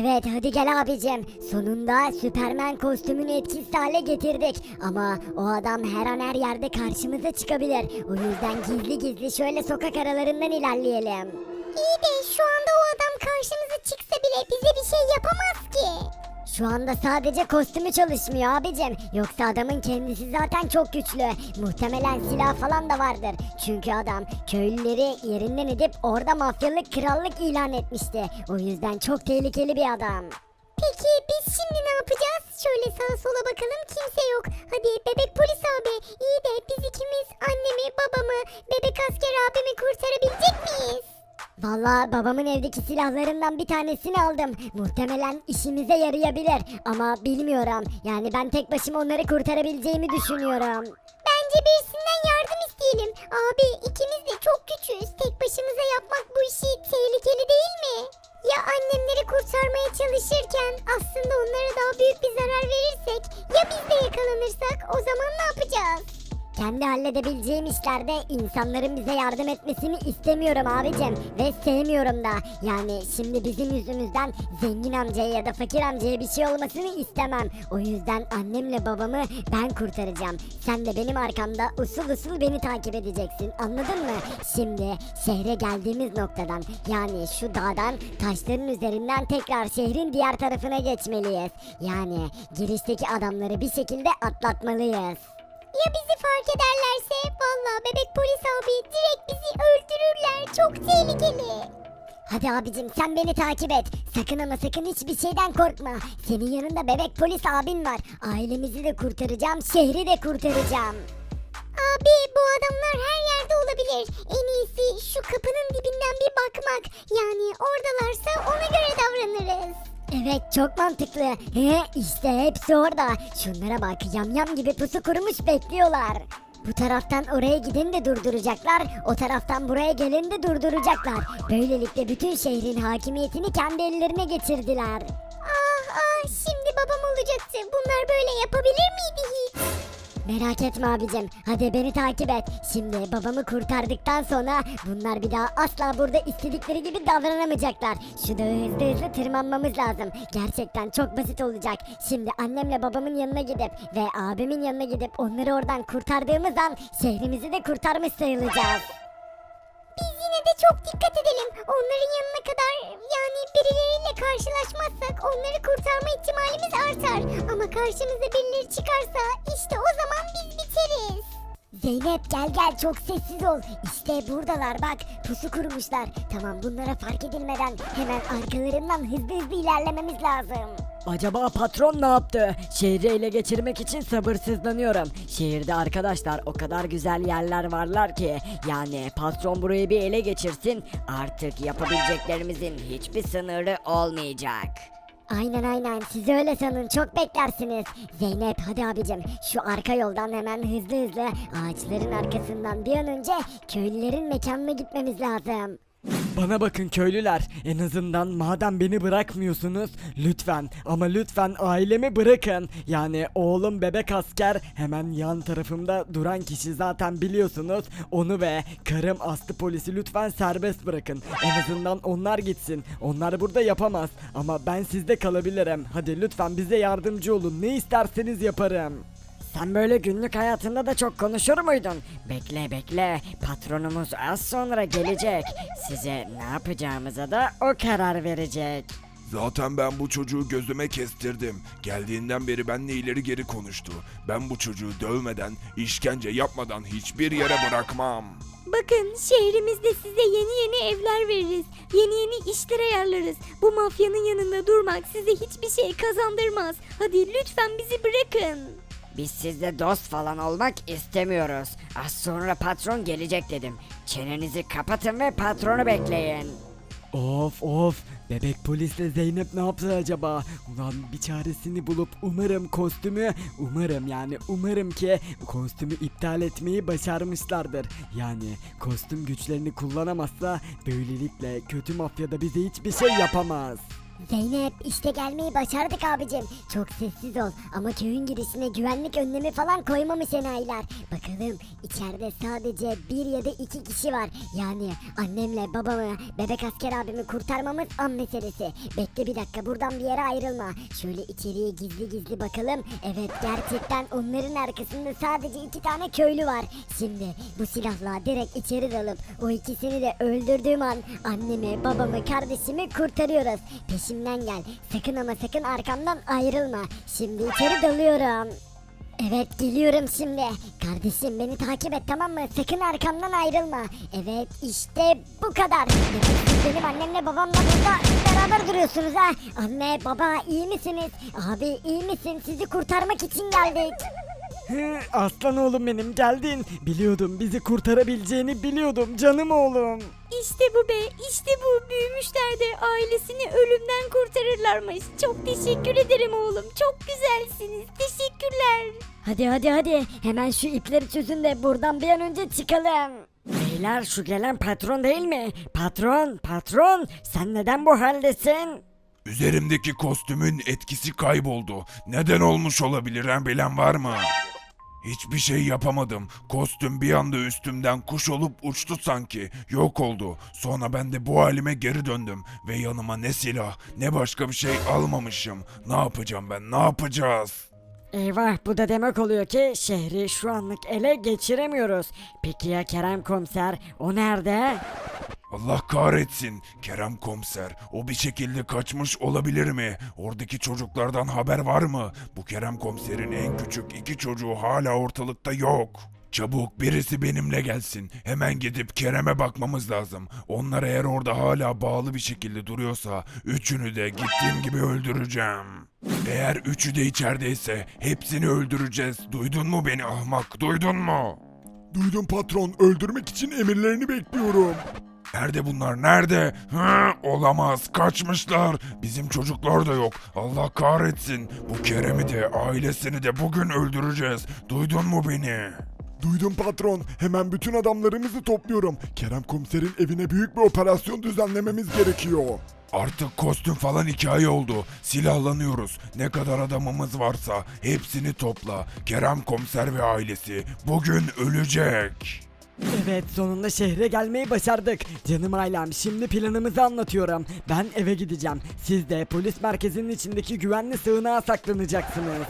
Evet hadi gel abicim. Sonunda Süpermen kostümünü etkisiz hale getirdik. Ama o adam her an her yerde karşımıza çıkabilir. O yüzden gizli gizli şöyle sokak aralarından ilerleyelim. İyi de şu anda o adam karşımıza çıksa bile bize bir şey yapamaz ki. Şu anda sadece kostümü çalışmıyor abicim. Yoksa adamın kendisi zaten çok güçlü. Muhtemelen silah falan da vardır. Çünkü adam köylüleri yerinden edip orada mafyalık krallık ilan etmişti. O yüzden çok tehlikeli bir adam. Peki biz şimdi ne yapacağız? Şöyle sağa sola bakalım kimse yok. Hadi bebek polis abi iyi de biz ikimiz annemi babamı bebek asker abimi kurtarabilecek miyiz? Vallahi babamın evdeki silahlarından bir tanesini aldım. Muhtemelen işimize yarayabilir ama bilmiyorum. Yani ben tek başıma onları kurtarabileceğimi düşünüyorum. Bence birisinden yardım isteyelim. Abi ikimiz de çok küçüğüz. Tek başımıza yapmak bu işi tehlikeli değil mi? Ya annemleri kurtarmaya çalışırken aslında onlara daha büyük bir zarar verirsek? Ya biz de yakalanırsak o zaman ne yapacağız? Kendi halledebileceğim işlerde insanların bize yardım etmesini istemiyorum abicim ve sevmiyorum da. Yani şimdi bizim yüzümüzden zengin amcaya ya da fakir amcaya bir şey olmasını istemem. O yüzden annemle babamı ben kurtaracağım. Sen de benim arkamda usul usul beni takip edeceksin. Anladın mı? Şimdi şehre geldiğimiz noktadan yani şu dağdan taşların üzerinden tekrar şehrin diğer tarafına geçmeliyiz. Yani girişteki adamları bir şekilde atlatmalıyız. Ya bizi fark ederlerse? Vallahi bebek polis abi direkt bizi öldürürler. Çok tehlikeli. Hadi abicim sen beni takip et. Sakın ama sakın hiçbir şeyden korkma. Senin yanında bebek polis abin var. Ailemizi de kurtaracağım, şehri de kurtaracağım. Abi bu adamlar her yerde olabilir. En iyisi şu kapının dibinden bir bakmak. Yani oradalarsa ona göre davranırız. Evet çok mantıklı. He işte hepsi orada. Şunlara bak yamyam gibi pusu kurmuş bekliyorlar. Bu taraftan oraya gideni de durduracaklar. O taraftan buraya geleni de durduracaklar. Böylelikle bütün şehrin hakimiyetini kendi ellerine geçirdiler. Ah ah şimdi babam olacaktı. Bunlar böyle yapabilir miydi hiç? Merak etme abicim. Hadi beni takip et. Şimdi babamı kurtardıktan sonra bunlar bir daha asla burada istedikleri gibi davranamayacaklar. Şu dağı hızlı hızlı tırmanmamız lazım. Gerçekten çok basit olacak. Şimdi annemle babamın yanına gidip ve abimin yanına gidip onları oradan kurtardığımız an şehrimizi de kurtarmış sayılacağız. Biz yine de çok dikkat edelim. Onların yanına kadar yani birileriyle karşılaşmazsak onları kurtarma ihtimalimiz artar. Ama karşımıza birileri çıkarsa işte o zaman biz biteriz. Zeynep gel gel çok sessiz ol. İşte buradalar bak pusu kurmuşlar. Tamam bunlara fark edilmeden hemen arkalarından hızlı hızlı ilerlememiz lazım. Acaba patron ne yaptı? Şehri ele geçirmek için sabırsızlanıyorum. Şehirde arkadaşlar o kadar güzel yerler varlar ki yani patron burayı bir ele geçirsin artık yapabileceklerimizin hiçbir sınırı olmayacak. Aynen aynen siz öyle sanın çok beklersiniz. Zeynep hadi abicim şu arka yoldan hemen hızlı hızlı ağaçların arkasından bir an önce köylülerin mekanına gitmemiz lazım. Bana bakın köylüler en azından madem beni bırakmıyorsunuz lütfen ama lütfen ailemi bırakın. Yani oğlum bebek asker hemen yan tarafımda duran kişi zaten biliyorsunuz onu ve karım aslı polisi lütfen serbest bırakın. En azından onlar gitsin onlar burada yapamaz ama ben sizde kalabilirim. Hadi lütfen bize yardımcı olun ne isterseniz yaparım. Sen böyle günlük hayatında da çok konuşur muydun? Bekle bekle. Patronumuz az sonra gelecek. Size ne yapacağımıza da o karar verecek. Zaten ben bu çocuğu gözüme kestirdim. Geldiğinden beri benle ileri geri konuştu. Ben bu çocuğu dövmeden, işkence yapmadan hiçbir yere bırakmam. Bakın şehrimizde size yeni yeni evler veririz. Yeni yeni işler ayarlarız. Bu mafyanın yanında durmak size hiçbir şey kazandırmaz. Hadi lütfen bizi bırakın. Biz sizle dost falan olmak istemiyoruz. Az sonra patron gelecek dedim. Çenenizi kapatın ve patronu bekleyin. Of of bebek polisle Zeynep ne yaptı acaba? Ulan bir çaresini bulup umarım kostümü umarım yani umarım ki kostümü iptal etmeyi başarmışlardır. Yani kostüm güçlerini kullanamazsa böylelikle kötü mafya da bize hiçbir şey yapamaz. Zeynep işte gelmeyi başardık abicim. Çok sessiz ol ama köyün girişine güvenlik önlemi falan koymamış enayiler. Bakalım içeride sadece bir ya da iki kişi var. Yani annemle babamı, bebek asker abimi kurtarmamız an meselesi. Bekle bir dakika buradan bir yere ayrılma. Şöyle içeriye gizli gizli bakalım. Evet gerçekten onların arkasında sadece iki tane köylü var. Şimdi bu silahla direkt içeri dalıp o ikisini de öldürdüğüm an annemi, babamı, kardeşimi kurtarıyoruz. Peşimden gel. Sakın ama sakın arkamdan ayrılma. Şimdi içeri dalıyorum. Evet geliyorum şimdi. Kardeşim beni takip et tamam mı? Sakın arkamdan ayrılma. Evet işte bu kadar. Benim annemle babamla burada beraber duruyorsunuz ha. Anne baba iyi misiniz? Abi iyi misin? Sizi kurtarmak için geldik. Aslan oğlum benim geldin. Biliyordum bizi kurtarabileceğini biliyordum canım oğlum. İşte bu be işte bu büyümüşler de ailesini ölümden kurtarırlarmış. Çok teşekkür ederim oğlum çok güzelsiniz teşekkürler. Hadi hadi hadi hemen şu ipleri çözün de buradan bir an önce çıkalım. Beyler şu gelen patron değil mi? Patron, patron sen neden bu haldesin? Üzerimdeki kostümün etkisi kayboldu. Neden olmuş olabilir ha bilen var mı? Hiçbir şey yapamadım. Kostüm bir anda üstümden kuş olup uçtu sanki. Yok oldu. Sonra ben de bu halime geri döndüm. Ve yanıma ne silah ne başka bir şey almamışım. Ne yapacağım ben ne yapacağız? Eyvah bu da demek oluyor ki şehri şu anlık ele geçiremiyoruz. Peki ya Kerem komiser o nerede? Allah kahretsin. Kerem komiser. O bir şekilde kaçmış olabilir mi? Oradaki çocuklardan haber var mı? Bu Kerem komiserin en küçük iki çocuğu hala ortalıkta yok. Çabuk birisi benimle gelsin. Hemen gidip Kerem'e bakmamız lazım. Onlar eğer orada hala bağlı bir şekilde duruyorsa üçünü de gittiğim gibi öldüreceğim. Eğer üçü de içerideyse hepsini öldüreceğiz. Duydun mu beni ahmak? Duydun mu? Duydum patron, öldürmek için emirlerini bekliyorum. Nerede bunlar nerede? Hı, olamaz kaçmışlar. Bizim çocuklar da yok. Allah kahretsin. Bu Kerem'i de ailesini de bugün öldüreceğiz. Duydun mu beni? Duydum patron, hemen bütün adamlarımızı topluyorum. Kerem komiserin evine büyük bir operasyon düzenlememiz gerekiyor. Artık kostüm falan hikaye oldu. Silahlanıyoruz. Ne kadar adamımız varsa hepsini topla. Kerem komiser ve ailesi bugün ölecek. Evet sonunda şehre gelmeyi başardık. Canım ailem şimdi planımızı anlatıyorum. Ben eve gideceğim. Siz de polis merkezinin içindeki güvenli sığınağa saklanacaksınız.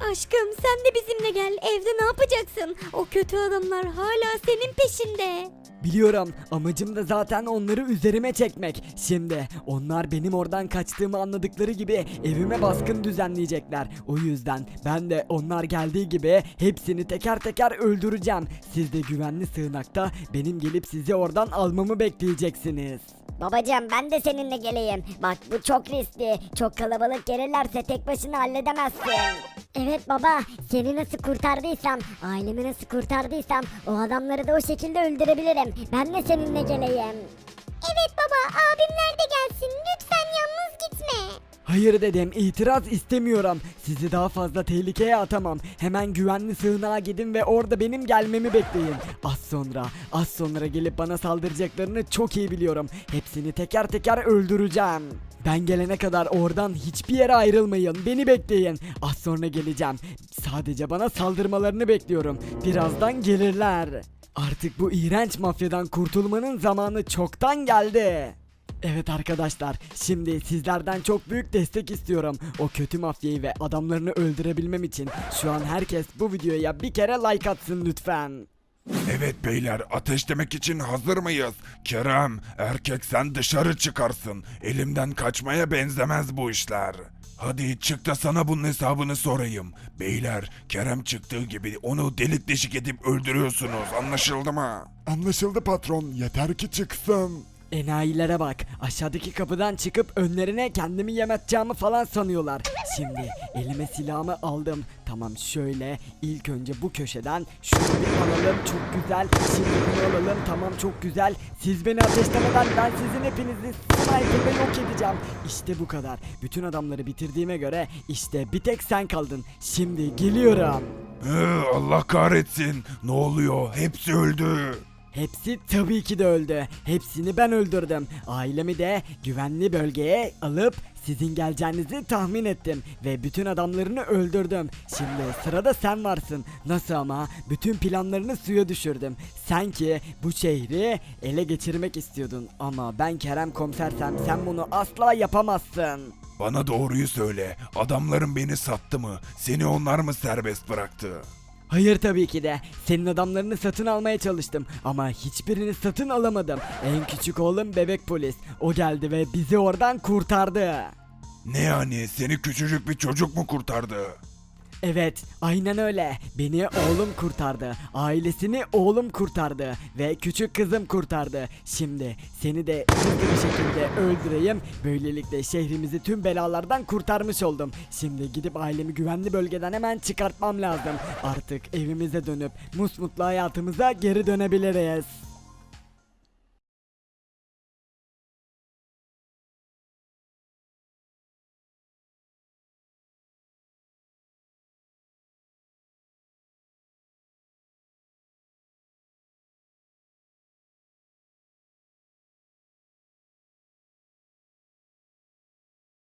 Aşkım sen de bizimle gel evde ne yapacaksın? O kötü adamlar hala senin peşinde. Biliyorum amacım da zaten onları üzerime çekmek. Şimdi onlar benim oradan kaçtığımı anladıkları gibi evime baskın düzenleyecekler. O yüzden ben de onlar geldiği gibi hepsini teker teker öldüreceğim. Siz de güvenli sığınakta benim gelip sizi oradan almamı bekleyeceksiniz. Babacım ben de seninle geleyim. Bak bu çok riskli. Çok kalabalık gelirlerse tek başına halledemezsin. Evet baba seni nasıl kurtardıysam, ailemi nasıl kurtardıysam o adamları da o şekilde öldürebilirim. Ben de seninle geleyim. Evet baba abimler de gelsin lütfen yalnız gitme. Hayır dedim itiraz istemiyorum. Sizi daha fazla tehlikeye atamam. Hemen güvenli sığınağa gidin ve orada benim gelmemi bekleyin. Az sonra, az sonra gelip bana saldıracaklarını çok iyi biliyorum. Hepsini teker teker öldüreceğim. Ben gelene kadar oradan hiçbir yere ayrılmayın. Beni bekleyin. Az sonra geleceğim. Sadece bana saldırmalarını bekliyorum. Birazdan gelirler. Artık bu iğrenç mafyadan kurtulmanın zamanı çoktan geldi. Evet arkadaşlar, şimdi sizlerden çok büyük destek istiyorum. O kötü mafyayı ve adamlarını öldürebilmem için şu an herkes bu videoya bir kere like atsın lütfen. Evet beyler ateşlemek için hazır mıyız? Kerem erkek sen dışarı çıkarsın. Elimden kaçmaya benzemez bu işler. Hadi çık da sana bunun hesabını sorayım. Beyler Kerem çıktığı gibi onu delik deşik edip öldürüyorsunuz anlaşıldı mı? Anlaşıldı patron, yeter ki çıksın. Enayilere bak, aşağıdaki kapıdan çıkıp önlerine kendimi yem atacağımı falan sanıyorlar. Şimdi elime silahımı aldım. Tamam şöyle ilk önce bu köşeden şunu bir alalım çok güzel. Şimdi bunu alalım tamam çok güzel. Siz beni ateşlemeden ben sizin hepinizi sniper'la yok edeceğim. İşte bu kadar. Bütün adamları bitirdiğime göre işte bir tek sen kaldın. Şimdi geliyorum. Hı, Allah kahretsin. Ne oluyor? Hepsi öldü. Hepsi tabii ki de öldü. Hepsini ben öldürdüm. Ailemi de güvenli bölgeye alıp sizin geleceğinizi tahmin ettim ve bütün adamlarını öldürdüm. Şimdi sırada sen varsın. Nasıl ama? Bütün planlarını suya düşürdüm. Sen ki bu şehri ele geçirmek istiyordun ama ben Kerem komisersem sen bunu asla yapamazsın. Bana doğruyu söyle. Adamların beni sattı mı? Seni onlar mı serbest bıraktı? Hayır tabii ki de. Senin adamlarını satın almaya çalıştım ama hiçbirini satın alamadım. En küçük oğlum bebek polis. O geldi ve bizi oradan kurtardı. Ne yani seni küçücük bir çocuk mu kurtardı? Evet, aynen öyle. Beni oğlum kurtardı. Ailesini oğlum kurtardı. Ve küçük kızım kurtardı. Şimdi seni de hızlı bir şekilde öldüreyim. Böylelikle şehrimizi tüm belalardan kurtarmış oldum. Şimdi gidip ailemi güvenli bölgeden hemen çıkartmam lazım. Artık evimize dönüp musmutlu hayatımıza geri dönebiliriz.